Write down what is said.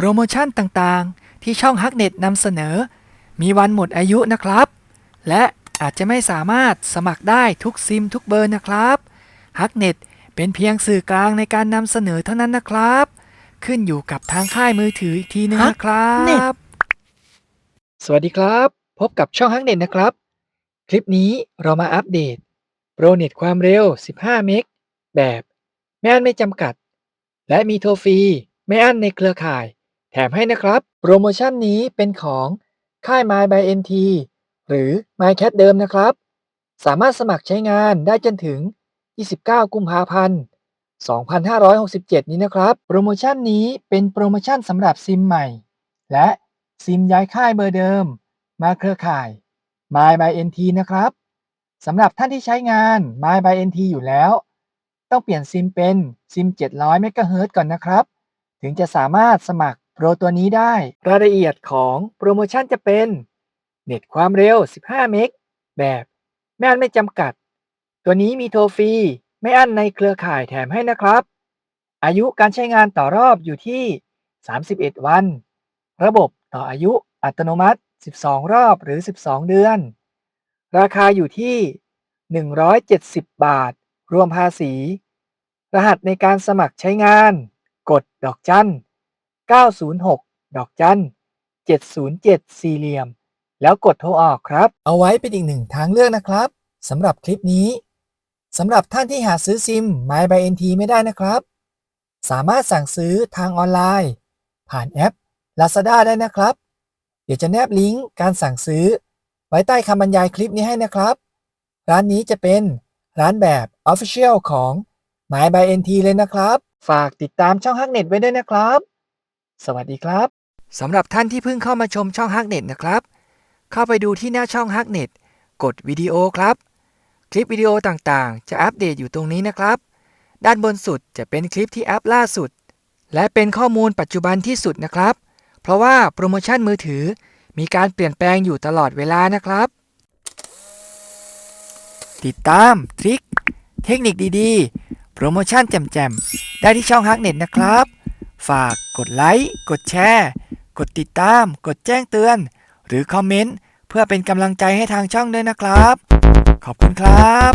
โปรโมชั่นต่างๆ ที่ช่องฮักเน็ตนำเสนอ มีวันหมดอายุนะครับ และอาจจะไม่สามารถสมัครได้ทุกซิมทุกเบอร์นะครับฮักเน็ตเป็นเพียงสื่อกลางในการนำเสนอเท่านั้นนะครับ ขึ้นอยู่กับทางค่ายมือถืออีกทีนึงนะครับ สวัสดีครับ พบกับช่องฮักเน็ตนะครับ คลิปนี้เรามาอัปเดต โปรเน็ตความเร็ว 15 เมกแบบ ไม่อั้นไม่จำกัด และมีโทรฟรี ไม่อั้นในเครือข่าย แถมให้นะครับ โปรโมชั่นนี้เป็นของค่าย My by NT หรือ MyCat เดิมนะครับ สามารถสมัครใช้งานได้จนถึง 29 กุมภาพันธ์ 2567 นี้นะครับ โปรโมชั่นนี้เป็นโปรโมชั่นสำหรับซิมใหม่ และซิมย้ายค่ายเบอร์เดิม มาเครือข่าย My by NT นะครับสำหรับท่านที่ใช้งาน My by NT อยู่แล้ว ต้องเปลี่ยนซิมเป็นซิม 700เมกะเฮิรตก่อนนะครับ ถึงจะสามารถสมัคร โปรตัวนี้ได้ รายละเอียดของโปรโมชั่นจะเป็น เน็ตความเร็ว 15 เมก แบบไม่อั้นไม่จำกัด ตัวนี้มีโทรฟรี ไม่อั้นในเครือข่ายแถมให้นะครับ อายุการใช้งานต่อรอบอยู่ที่ 31 วัน ระบบต่ออายุอัตโนมัติ 12 รอบหรือ 12 เดือน ราคาอยู่ที่ 170 บาท รวมภาษี รหัสในการสมัครใช้งาน กดดอกจัน 906 ดอกจัน 707 สี่เหลี่ยม แล้วกดโทรออกครับ เอาไว้เป็นอีกหนึ่งทางเลือกนะครับสำหรับคลิปนี้สำหรับท่านที่หาซื้อซิม My by NT ไม่ได้นะครับ สามารถสั่งซื้อทางออนไลน์ ผ่านแอป Lazada ได้นะครับ เดี๋ยวจะแนบลิงก์การสั่งซื้อ ไว้ใต้คำบรรยายคลิปนี้ให้นะครับ ร้านนี้จะเป็นร้านแบบ Official ของ My by NT เลยนะครับ ฝากติดตามช่องฮักเน็ตไว้ด้วยนะครับ สวัสดีครับ สำหรับท่านที่เพิ่งเข้ามาชมช่องฮักเน็ตนะครับ เข้าไปดูที่หน้าช่องฮักเน็ตกดวิดีโอครับ คลิปวิดีโอต่างๆ จะอัปเดตอยู่ตรงนี้นะครับ ด้านบนสุดจะเป็นคลิปที่อัพล่าสุด และเป็นข้อมูลปัจจุบันที่สุดนะครับ เพราะว่าโปรโมชั่นมือถือมีการเปลี่ยนแปลงอยู่ตลอดเวลานะครับ ติดตามทริคเทคนิคดีๆ โปรโมชั่นแจ่มๆ ได้ที่ช่องฮักเน็ตนะครับ ฝากกดไลค์ กดแชร์ กดติดตาม กดแจ้งเตือน หรือคอมเมนต์ เพื่อเป็นกำลังใจให้ทางช่องด้วยนะครับ ขอบคุณครับ